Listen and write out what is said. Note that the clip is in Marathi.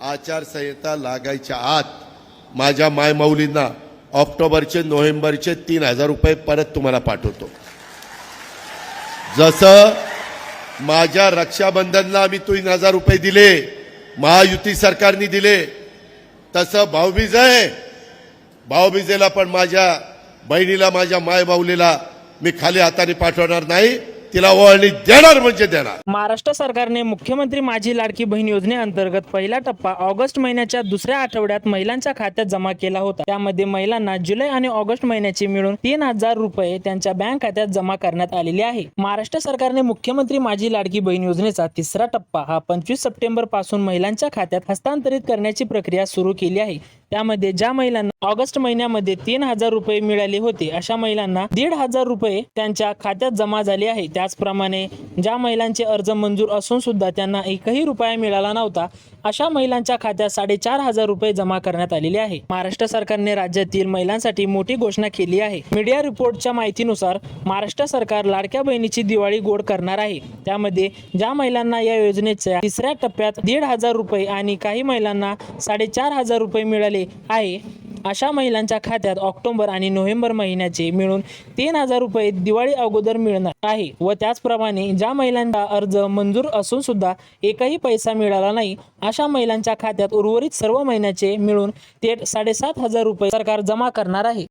आचारसंहिता लागायच्या आत माझ्या मायमाऊलींना ऑक्टोबरचे नोव्हेंबरचे तीन हजार रुपये परत तुम्हाला पाठवतो. जसं माझ्या रक्षाबंधनला आम्ही तीन हजार रुपये दिले महायुती सरकारने दिले तसं भाऊबीज आहे. भाऊबीजेला पण माझ्या बहिणीला माझ्या मायबाऊलीला मी खाली हाताने पाठवणार नाही. तिला ओळणी देणार म्हणजे देणार. महाराष्ट्र सरकारने मुख्यमंत्री माझी लाडकी बहीण योजनेअंतर्गत पहिला टप्पा ऑगस्ट महिन्याच्या दुसऱ्या आठवड्यात महिलांच्या खात्यात जमा केला होता. त्यामध्ये महिलांना जुलै आणि ऑगस्ट महिन्याचे मिळून तीन हजार रुपये त्यांच्या बँक खात्यात जमा करण्यात आलेले आहे. महाराष्ट्र सरकारने मुख्यमंत्री माझी लाडकी बहीण योजनेचा तिसरा टप्पा हा पंचवीस सप्टेंबरपासून महिलांच्या खात्यात हस्तांतरित करण्याची प्रक्रिया सुरू केली आहे. त्यामध्ये ज्या महिलांना ऑगस्ट महिन्यामध्ये तीन हजार रुपये मिळाले होते अशा महिलांना दीड हजार रुपये त्यांच्या खात्यात जमा झाले आहे. त्याचप्रमाणे ज्या महिलांचे अर्ज मंजूर असून सुद्धा त्यांना एकही रुपया मिळाला नव्हता अशा महिलांच्या खात्यात साडेचार हजार रुपये जमा करण्यात आलेले आहे. महाराष्ट्र सरकारने राज्यातील महिलांसाठी मोठी घोषणा केली आहे. मीडिया रिपोर्टच्या माहितीनुसार महाराष्ट्र सरकार लाडक्या बहिणीची दिवाळी गोड करणार आहे. त्यामध्ये ज्या महिलांना या योजनेच्या तिसऱ्या टप्प्यात दीड हजार रुपये आणि काही महिलांना साडेचार हजार रुपये मिळाले आहे अशा महिलांच्या खात्यात ऑक्टोबर आणि नोव्हेंबर महिन्याचे मिळून तीन हजार रुपये दिवाळी अगोदर मिळणार आहे व त्याचप्रमाणे ज्या महिलांचा अर्ज मंजूर असून सुद्धा एकही पैसा मिळाला नाही अशा महिलांच्या खात्यात उर्वरित सर्व महिन्याचे मिळून थेट साडेसात हजार रुपये सरकार जमा करणार आहे.